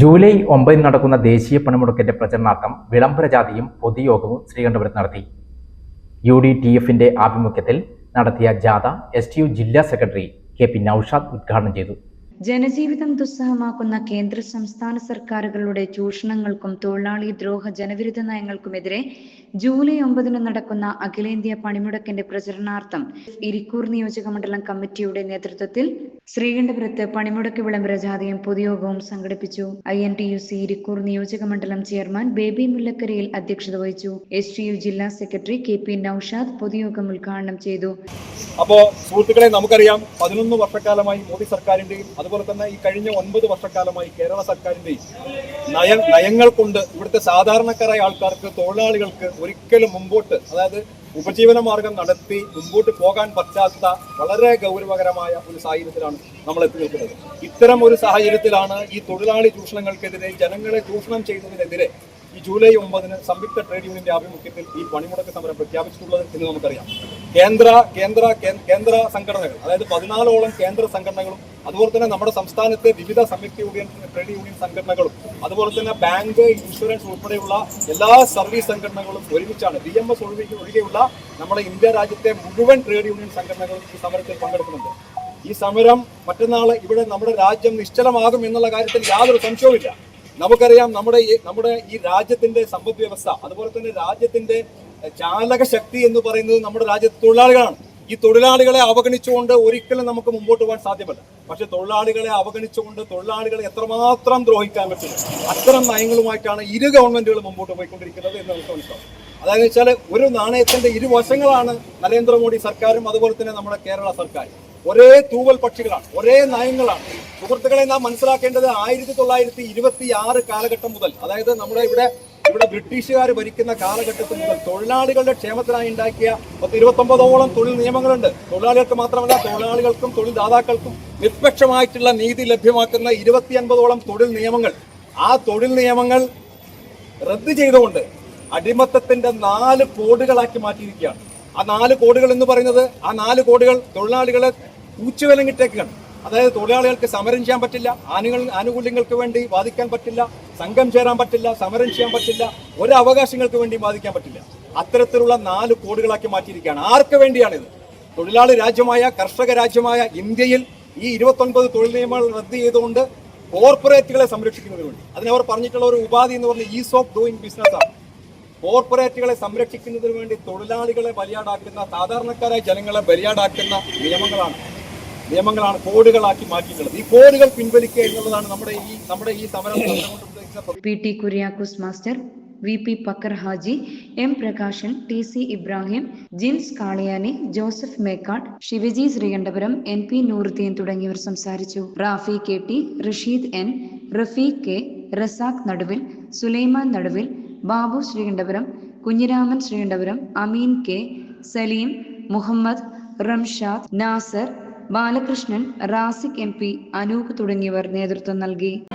July ഒമ്പതിന് നടക്കുന്ന ദേശീയ പണിമുടക്കിന്റെ പ്രചരണാർത്ഥം വിളംബര ജാഥയും പൊതുയോഗവും ശ്രീകണ്ഠപുരത്ത് നടത്തി. യു ഡി ടി എഫിന്റെ ആഭിമുഖ്യത്തിൽ നടത്തിയ ജാഥ എസ് ടി യു ജില്ലാ സെക്രട്ടറി കെ പി നൌഷാദ് ഉദ്ഘാടനം ചെയ്തു. ജനജീവിതം ദുസ്സഹമാക്കുന്ന കേന്ദ്ര സംസ്ഥാന സർക്കാരുകളുടെ ചൂഷണങ്ങൾക്കും തൊഴിലാളി ദ്രോഹ ജനവിരുദ്ധ നയങ്ങൾക്കുമെതിരെ ജൂലൈ ഒമ്പതിന് നടക്കുന്ന അഖിലേന്ത്യാ പണിമുടക്കിന്റെ പ്രചരണാർത്ഥം ഇരിക്കൂർ നിയോജക മണ്ഡലം കമ്മിറ്റിയുടെ നേതൃത്വത്തിൽ ശ്രീകണ്ഠപുരത്ത് പണിമുടക്ക് വിളംബര ജാഥയും പൊതുയോഗവും സംഘടിപ്പിച്ചു. I N T U C Irikkur നിയോജക മണ്ഡലം ചെയർമാൻ ബേബി മുല്ലക്കരയിൽ അധ്യക്ഷത വഹിച്ചു. എസ് ടി യു ജില്ലാ സെക്രട്ടറി കെ പി നൌഷാദ് പൊതുയോഗം ഉദ്ഘാടനം ചെയ്തു. അപ്പോ സുഹൃത്തുക്കളെ നമുക്കറിയാം പതിനൊന്ന് വർഷക്കാലമായി മോദി സർക്കാരിന്റെയും അതുപോലെ തന്നെ ഈ കഴിഞ്ഞ ഒൻപത് വർഷക്കാലമായി കേരള സർക്കാരിന്റെ നയ നയങ്ങൾ കൊണ്ട് ഇവിടുത്തെ സാധാരണക്കാരായ ആൾക്കാർക്ക് തൊഴിലാളികൾക്ക് ഒരിക്കലും മുമ്പോട്ട് അതായത് ഉപജീവന മാർഗം നടത്തി മുമ്പോട്ട് പോകാൻ പറ്റാത്ത വളരെ ഗൗരവകരമായ ഒരു സാഹചര്യത്തിലാണ് നമ്മൾ എത്തി നിൽക്കുന്നത്. ഇത്തരം ഒരു സാഹചര്യത്തിലാണ് ഈ തൊഴിലാളി ചൂഷണങ്ങൾക്കെതിരെ ജനങ്ങളെ ചൂഷണം ചെയ്യുന്നതിനെതിരെ ഈ ജൂലൈ ഒമ്പതിന് സംയുക്ത ട്രേഡ് യൂണിയന്റെ ആഭിമുഖ്യത്തിൽ ഈ പണിമുടക്ക് സമരം പ്രഖ്യാപിച്ചിട്ടുള്ളത് എന്ന് നമുക്കറിയാം. കേന്ദ്ര കേന്ദ്ര കേന്ദ്ര സംഘടനകൾ അതായത് പതിനാലോളം കേന്ദ്ര സംഘടനകളും അതുപോലെ തന്നെ നമ്മുടെ സംസ്ഥാനത്തെ വിവിധ സംയുക്ത യൂണിയൻ ട്രേഡ് യൂണിയൻ സംഘടനകളും അതുപോലെ തന്നെ ബാങ്ക് ഇൻഷുറൻസ് ഉൾപ്പെടെയുള്ള എല്ലാ സർവീസ് സംഘടനകളും ഒരുമിച്ചാണ് ബി എം എസ് ഒഴികെ ഒഴികെയുള്ള നമ്മുടെ ഇന്ത്യ രാജ്യത്തെ മുഴുവൻ ട്രേഡ് യൂണിയൻ സംഘടനകളും ഈ സമരത്തിൽ പങ്കെടുക്കുന്നുണ്ട്. ഈ സമരം മറ്റന്നാൾ ഇവിടെ നമ്മുടെ രാജ്യം നിശ്ചലമാകും എന്നുള്ള കാര്യത്തിൽ യാതൊരു സംശയവുമില്ല. നമുക്കറിയാം നമ്മുടെ നമ്മുടെ ഈ രാജ്യത്തിന്റെ സമ്പദ് വ്യവസ്ഥ അതുപോലെ തന്നെ രാജ്യത്തിന്റെ ചാലക ശക്തി എന്ന് പറയുന്നത് നമ്മുടെ രാജ്യത്തെ തൊഴിലാളികളാണ്. ഈ തൊഴിലാളികളെ അവഗണിച്ചുകൊണ്ട് ഒരിക്കലും നമുക്ക് മുമ്പോട്ട് പോകാൻ സാധ്യമല്ല. പക്ഷെ തൊഴിലാളികളെ അവഗണിച്ചുകൊണ്ട് തൊഴിലാളികളെ എത്രമാത്രം ദ്രോഹിക്കാൻ പറ്റില്ല അത്തരം നയങ്ങളുമായിട്ടാണ് ഇരു ഗവൺമെന്റുകളും മുമ്പോട്ട് പോയിക്കൊണ്ടിരിക്കുന്നത് എന്ന് നമുക്ക് മനസ്സിലാവും. അതായത് വെച്ചാൽ ഒരു നാണയത്തിന്റെ ഇരുവശങ്ങളാണ് നരേന്ദ്രമോദി സർക്കാരും അതുപോലെ തന്നെ നമ്മുടെ കേരള സർക്കാർ ഒരേ തൂവൽ പക്ഷികളാണ് ഒരേ നയങ്ങളാണ്. സുഹൃത്തുക്കളെ നാം മനസ്സിലാക്കേണ്ടത് ആയിരത്തി തൊള്ളായിരത്തി ഇരുപത്തി ആറ് കാലഘട്ടം മുതൽ അതായത് നമ്മുടെ ഇവിടെ ഇവിടെ ബ്രിട്ടീഷുകാർ ഭരിക്കുന്ന കാലഘട്ടത്തിൽ മുതൽ തൊഴിലാളികളുടെ ക്ഷേമത്തിനായി ഉണ്ടാക്കിയ പത്ത് ഇരുപത്തൊമ്പതോളം തൊഴിൽ നിയമങ്ങളുണ്ട്. തൊഴിലാളികൾക്ക് മാത്രമല്ല തൊഴിലാളികൾക്കും തൊഴിൽദാതാക്കൾക്കും നിഷ്പക്ഷമായിട്ടുള്ള നീതി ലഭ്യമാക്കുന്ന ഇരുപത്തി അൻപതോളം തൊഴിൽ നിയമങ്ങൾ. ആ തൊഴിൽ നിയമങ്ങൾ റദ്ദ് ചെയ്തുകൊണ്ട് അടിമത്തത്തിന്റെ നാല് കോടുകളാക്കി മാറ്റിയിരിക്കുകയാണ്. ആ നാല് കോഡുകൾ എന്ന് പറയുന്നത് ആ നാല് കോഡുകൾ തൊഴിലാളികളെ പൂച്ചുവിലങ്ങിട്ടേക്കാണ് അതായത് തൊഴിലാളികൾക്ക് സമരം ചെയ്യാൻ പറ്റില്ല ആനുകൾ ആനുകൂല്യങ്ങൾക്ക് വേണ്ടി വാദിക്കാൻ പറ്റില്ല സംഘം ചേരാൻ പറ്റില്ല സമരം ചെയ്യാൻ പറ്റില്ല ഒരു അവകാശങ്ങൾക്ക് വേണ്ടി വാദിക്കാൻ പറ്റില്ല. അത്തരത്തിലുള്ള നാല് കോടുകളാക്കി മാറ്റിയിരിക്കുകയാണ്. ആർക്ക് വേണ്ടിയാണിത്? തൊഴിലാളി രാജ്യമായ കർഷക രാജ്യമായ ഇന്ത്യയിൽ ഈ ഇരുപത്തൊൻപത് തൊഴിൽ നിയമങ്ങൾ റദ്ദ് ചെയ്തുകൊണ്ട് കോർപ്പറേറ്റുകളെ സംരക്ഷിക്കുന്നതിന് വേണ്ടി. അതിനവർ പറഞ്ഞിട്ടുള്ള ഒരു ഉപാധി എന്ന് പറഞ്ഞ ഈസ് ഓഫ് ഡൂയിങ് ബിസിനസ് ആണ്. കോർപ്പറേറ്റുകളെ സംരക്ഷിക്കുന്നതിന് വേണ്ടി തൊഴിലാളികളെ ബലിയാടാക്കുന്ന സാധാരണക്കാരായ ജനങ്ങളെ ബലിയാടാക്കുന്ന നിയമങ്ങളാണ്. നിയമങ്ങളാണ് കോഡുകളാക്കി മാറ്റിയിട്ടുള്ളത്. ഈ കോഡുകൾ പിൻവലിക്കുക എന്നുള്ളതാണ് നമ്മുടെ ഈ നമ്മുടെ ഈ സമരം P T Kuriakose master V P Pakkar Haji M Prakashan T C Ibrahim Jins Kaliyani Joseph Mekkad Shivaji Sreekandapuram N P Nooruddin തുടങ്ങിയവർ സംസാരിച്ചു. Rafi K T Rasheed N Rafeeq K Razak Naduvil Sulaiman Naduvil Babu Sreekandapuram Kunhiraman Sreekandapuram Ameen K Saleem Muhammad Ramshad Nasar Balakrishnan Rasik M P Anoop തുടങ്ങിയവർ നേതൃത്വം നൽകി.